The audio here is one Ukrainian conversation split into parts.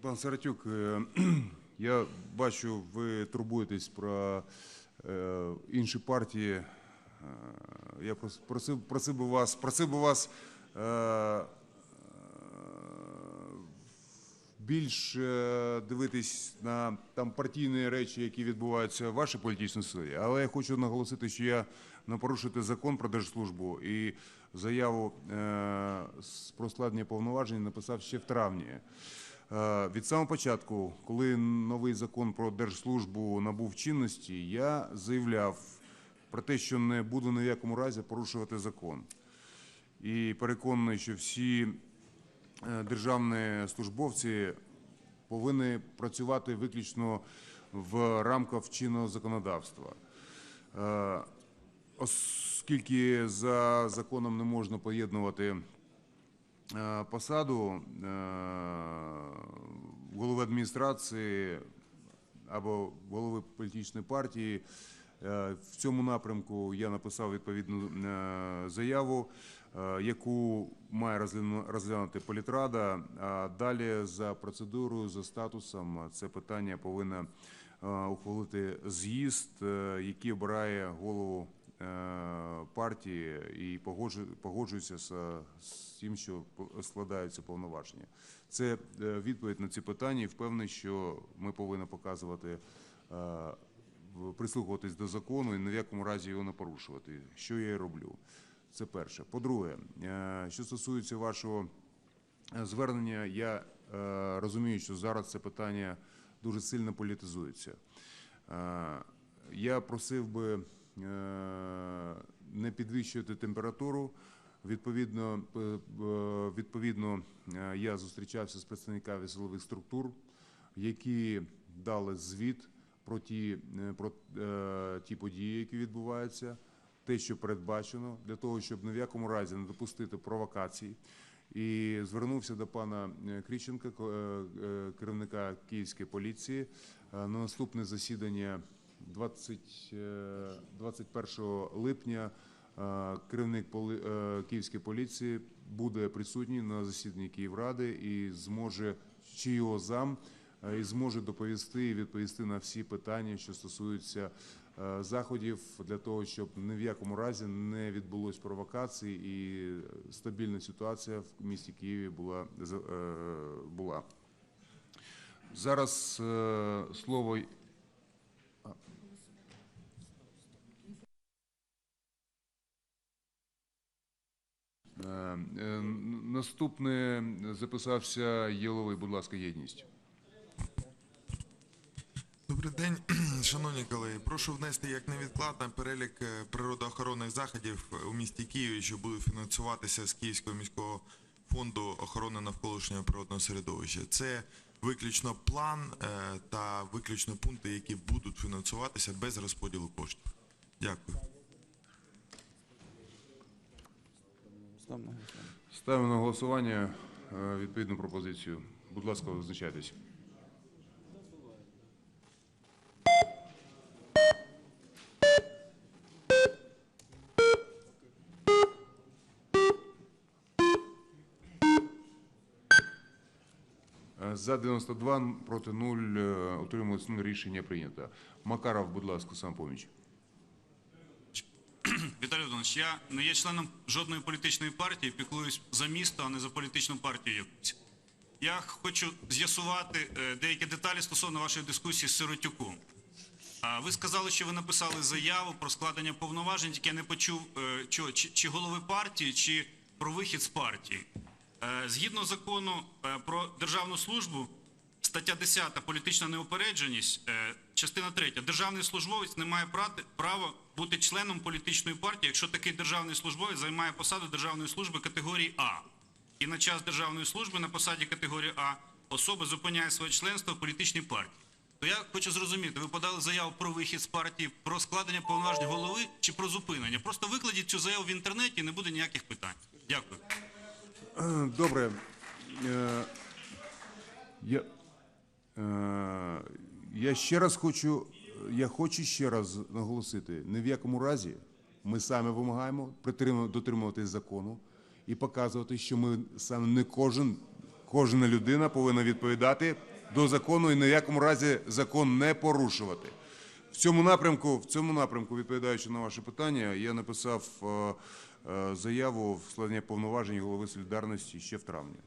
Пан Саратюк, е, я бачу, ви турбуєтесь про е, інші партії. Е, Я просив, просив би вас, просив би вас е, е, більш е, дивитись на там партійні речі, які відбуваються в вашій політичній силі. Але я хочу наголосити, що я не порушити закон про держслужбу і заяву е, про складення повноважень написав ще в травні. Е, Від самого початку, коли новий закон про держслужбу набув чинності, я заявляв про те, що не буду ні в якому разі порушувати закон. І переконаний, що всі е, державні службовці повинні працювати виключно в рамках чинного законодавства. Оскільки за законом не можна поєднувати е, посаду е, голови адміністрації або голови політичної партії. Е, В цьому напрямку я написав відповідну заяву, яку має розглянути політрада. А далі за процедурою, за статусом це питання повинна е, ухвалити з'їзд, який обирає голову партії і погоджу- погоджується з, тим, що складаються повноваження. Це е, відповідь на ці питання. і Впевнений, що ми повинні показувати, е, прислухуватись до закону і ні в якому разі його не порушувати. Що я і роблю. Це перше. По-друге, е, що стосується вашого е, звернення, я е, розумію, що зараз це питання дуже сильно політизується. Е, Я просив би е, не підвищувати температуру. Відповідно, е, відповідно, е, я зустрічався з представниками силових структур, які дали звіт про ті, е, про е, ті події, які відбуваються, те, що передбачено, для того, щоб ні в якому разі не допустити провокацій. І звернувся до пана е, Кріченка, е, е, керівника Київської поліції, е, на наступне засідання 20, е, 21 липня. е, Керівник е, Київської поліції буде присутній на засіданні Київради і зможе чи його зам е, і зможе доповісти і відповісти на всі питання, що стосуються е, заходів для того, щоб ні в якому разі не відбулось провокацій і стабільна ситуація в місті Києві була е, була. Зараз е, слово. й- А. Е, е, Наступне записався Єловий, будь ласка, єдність. Добрий день, шановні колеги. Прошу внести як невідкладно перелік е, природоохоронних заходів у місті Києві, що будуть фінансуватися з Київського міського фонду охорони навколишнього природного середовища. Це виключно план е, та виключно пункти, які будуть фінансуватися без розподілу коштів. Дякую. Ставимо на голосування е, відповідну пропозицію. Будь ласка, визначайтесь. Е, За 92, проти 0, е, 0, рішення прийнято. Макаров, будь ласка, сам поміч. Я не є членом жодної політичної партії, піклуюсь за місто, а не за політичну партію якусь. Я хочу з'ясувати е, деякі деталі стосовно вашої дискусії з Сиротюком. Ви сказали, що ви написали заяву про складення повноважень, тільки я не почув, е, чи, чи голови партії, чи про вихід з партії. Е, Згідно закону про державну службу, 10 політична неупередженість, е, частина 3. Державний службовець не має права бути членом політичної партії, якщо такий державний службовець займає посаду державної служби категорії А. І на час державної служби на посаді категорії А особа зупиняє своє членство в політичній партії. То я хочу зрозуміти, ви подали заяву про вихід з партії, про складення повноважень голови чи про зупинення. Просто викладіть цю заяву в інтернеті і не буде ніяких питань. Дякую. Е, Добре. Е, Я, я ще раз хочу, я хочу ще раз наголосити, ні в якому разі ми саме вимагаємо дотримуватись закону і показувати, що ми саме не кожен Кожна людина повинна відповідати до закону і ні в якому разі закон не порушувати. В цьому напрямку, в цьому напрямку, відповідаючи на ваше питання, я написав е, е, заяву в складення повноважень голови солідарності ще в травні.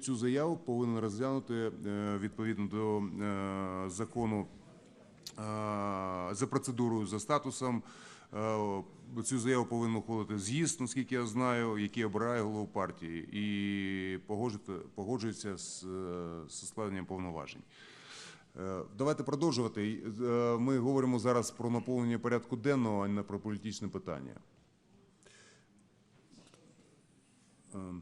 Цю заяву повинен розглянути е, відповідно до е, закону е, за процедурою, за статусом. Цю заяву повинен ухвалити з'їзд, наскільки я знаю, який обирає голову партії і погоджується- з, з складенням повноважень. Давайте продовжувати. Ми говоримо зараз про наповнення порядку денного, а не про політичне питання. Ш- е,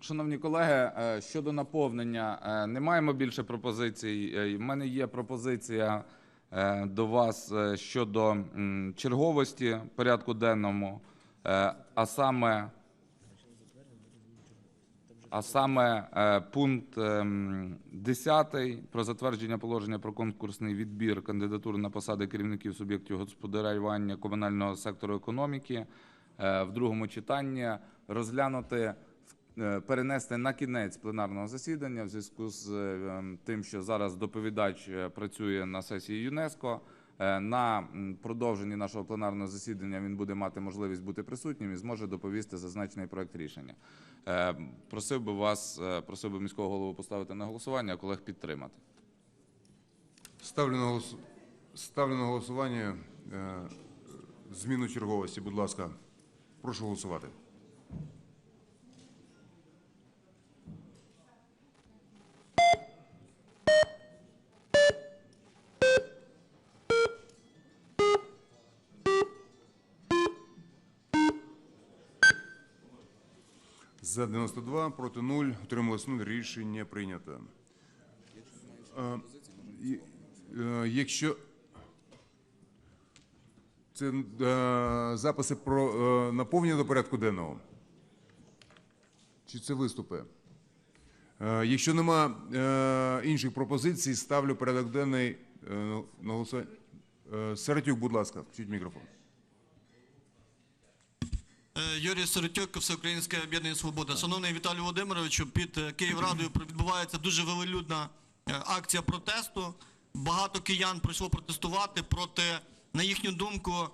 Шановні колеги, е, щодо наповнення, е, не маємо більше пропозицій. Е, В мене є пропозиція е, до вас е, щодо черговості порядку денному, е, а саме, а саме е, пункт ем, 10 про затвердження положення про конкурсний відбір кандидатур на посади керівників суб'єктів господарювання комунального сектору економіки е, в другому читанні розглянути е, перенести на кінець пленарного засідання в зв'язку з е, тим, що зараз доповідач е, працює на сесії ЮНЕСКО. На продовженні нашого пленарного засідання він буде мати можливість бути присутнім і зможе доповісти зазначений проект рішення. Просив би вас, просив би міського голову поставити на голосування, а колег підтримати. Ставлю на, голос... Ставлю на голосування зміну черговості, будь ласка. Прошу голосувати. За 92, проти 0, утрималось 0, рішення прийнято. Е, е, Якщо це е, записи про наповнення до порядку денного? Чи це виступи? Якщо нема інших пропозицій, ставлю порядок денний на голосування. Саратюк, будь ласка, включіть мікрофон. Е, Юрій Сиротюк, Всеукраїнське об'єднання Свобода. Шановний Віталій Володимировичу, під е, Київрадою відбувається дуже велелюдна е, акція протесту. Багато киян прийшло протестувати проти, на їхню думку,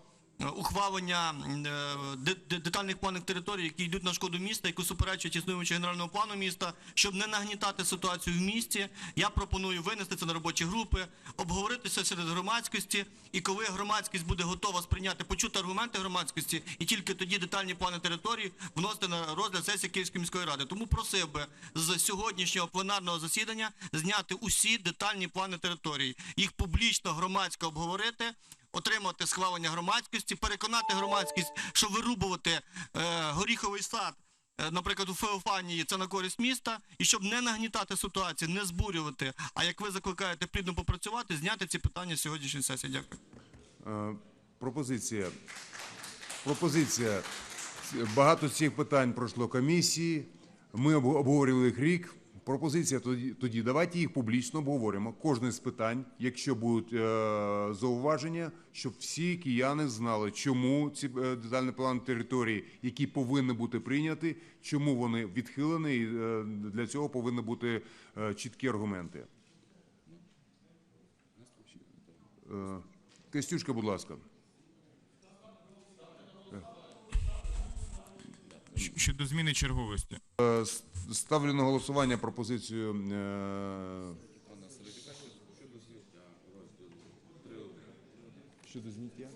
ухвалення е, де- де- детальних планів територій, які йдуть на шкоду міста, які суперечать існуючого генерального плану міста, щоб не нагнітати ситуацію в місті. Я пропоную винести це на робочі групи, обговоритися серед громадськості. І коли громадськість буде готова сприйняти, почути аргументи громадськості, і тільки тоді детальні плани території вносити на розгляд сесії Київської міської ради. Тому просив би з сьогоднішнього пленарного засідання зняти усі детальні плани території, їх публічно громадсько обговорити. Отримати схвалення громадськості, переконати громадськість, що вирубувати е, горіховий сад Е, наприклад, у Феофанії це на користь міста, і щоб не нагнітати ситуацію, не збурювати. А як ви закликаєте плідно попрацювати, зняти ці питання з сьогоднішньої сесії. Дякую. Е, Пропозиція. Пропозиція. Багато цих питань пройшло комісії. Ми обг- обговорювали їх рік. Пропозиція тоді, тоді давайте їх публічно обговоримо. Кожне з питань, якщо будуть е, зауваження, щоб всі кияни знали, чому ці е, детальні плани території, які повинні бути прийняті, чому вони відхилені, і е, для цього повинні бути е, чіткі аргументи. Е, Костюшка, будь ласка. Щодо зміни черговості. Е, Ставлю на голосування пропозицію. е, Щодо зняття?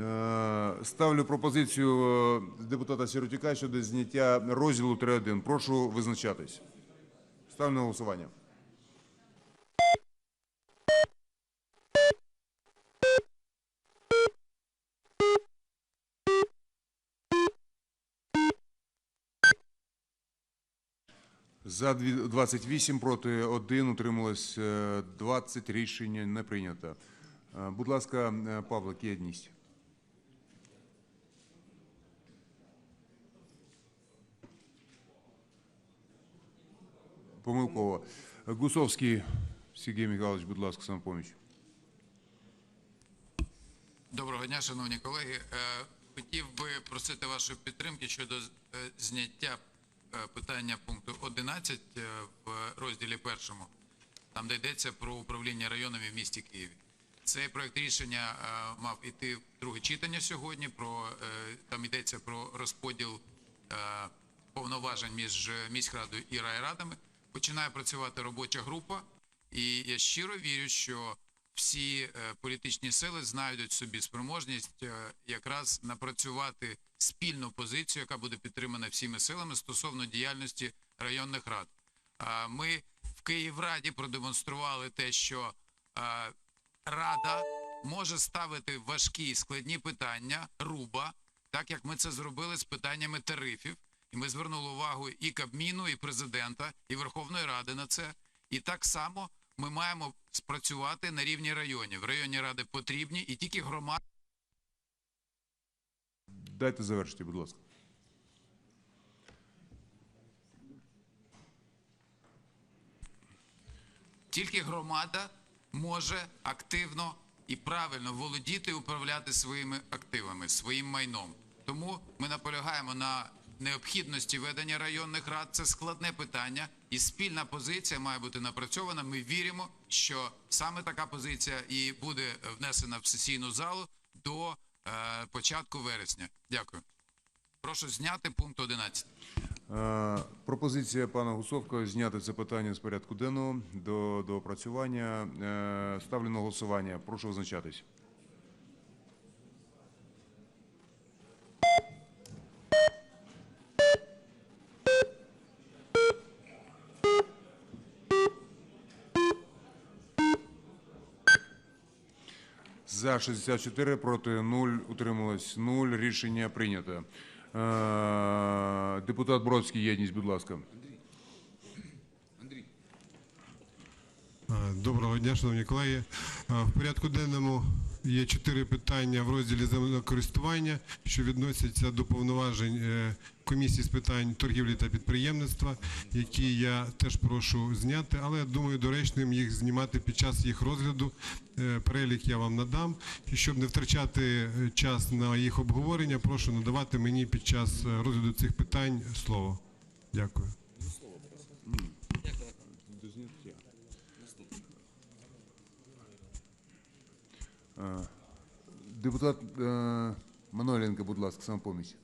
Е, Ставлю пропозицію е, депутата Сіротіка щодо зняття розділу 3.1. Прошу визначатись. Ставлю на голосування. За дві- 28, проти 1, утрималось е, 20, рішення не прийнято. Е, Будь ласка, е, Павлик, єдність. Помилково. Гусовський Сергій Михайлович, будь ласка, самопоміч. Доброго дня, шановні колеги. Е, Хотів би просити вашої підтримки щодо е, зняття е, питання пункту 11 е, в розділі першому, там де йдеться про управління районами в місті Києві. Цей проект рішення е, мав іти в друге читання сьогодні. Е, там йдеться про розподіл е, повноважень між міськрадою і райрадами. Починає працювати робоча група, і я щиро вірю, що всі е, політичні сили знайдуть собі спроможність е, якраз напрацювати спільну позицію, яка буде підтримана всіми силами стосовно діяльності районних рад. Ми в Київраді продемонстрували те, що е, рада може ставити важкі і складні питання руба, так як ми це зробили з питаннями тарифів. І ми звернули увагу і Кабміну, і президента, і Верховної Ради на це. І так само ми маємо спрацювати на рівні районів. Районні ради потрібні, і тільки громади. Дайте завершити, будь ласка. Тільки громада може активно і правильно володіти і управляти своїми активами, своїм майном. Тому ми наполягаємо на необхідності ведення районних рад. Це складне питання, і спільна позиція має бути напрацьована. Ми віримо, що саме така позиція і буде внесена в сесійну залу до е, початку вересня. Дякую. Прошу зняти пункт 11. Е, Пропозиція пана Гусовка зняти це питання з порядку денного до, до опрацювання. Е, Ставлю на голосування. Прошу визначатись. За 64, проти 0, утрималось 0. Рішення прийнято. Е, Депутат Бродський, єдність, будь ласка. А, Доброго дня, шановні колеги. В порядку денному є чотири питання в розділі землекористування, що відносяться до повноважень е, комісії з питань торгівлі та підприємництва, які я теж прошу зняти, але думаю, доречним їх знімати під час їх розгляду. Е, Перелік я вам надам. І щоб не втрачати е, час на їх обговорення, прошу надавати мені під час розгляду цих питань слово. Дякую. Депутат е, Маноленко, будь ласка, самопоміч.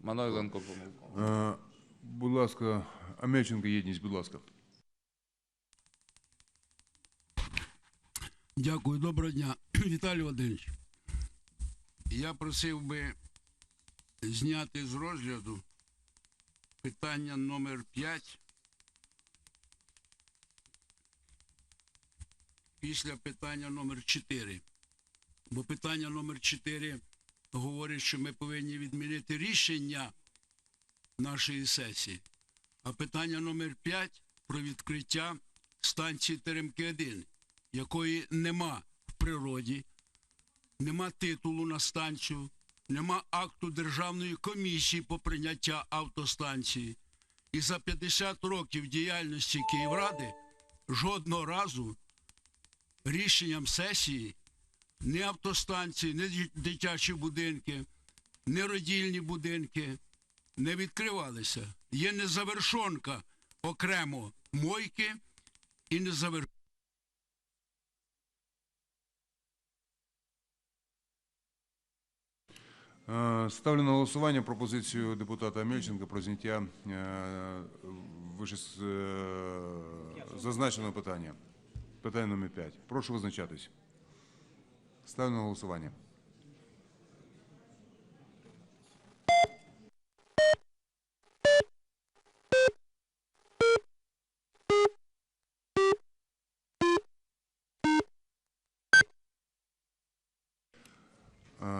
Манойленко помилково. Е, Будь ласка, Амельченко, єдність, будь ласка. Дякую, доброго дня. Віталій Володимирович. Я просив би зняти з розгляду питання номер 5 після питання номер 4. Бо питання номер 4 говорить, що ми повинні відмінити рішення нашої сесії. А питання номер 5 про відкриття станції Теремки 1 якої нема в природі, нема титулу на станцію, нема акту Державної комісії по прийняття автостанції. І за 50 років діяльності Київради жодного разу рішенням сесії ні автостанції, ні дитячі будинки, ні родільні будинки не відкривалися. Є незавершонка окремо мойки і незавершонка. Ставлю на голосування пропозицію депутата Мельченка про зняття е, вище е, зазначеного питання. Питання номер 5. Прошу визначатись. Ставлю на голосування.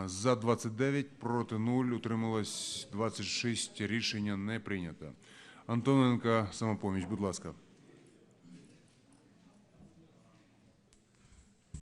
За 29, проти 0, утрималось 26. Рішення не прийнято. Антоненко, самопоміч, будь ласка.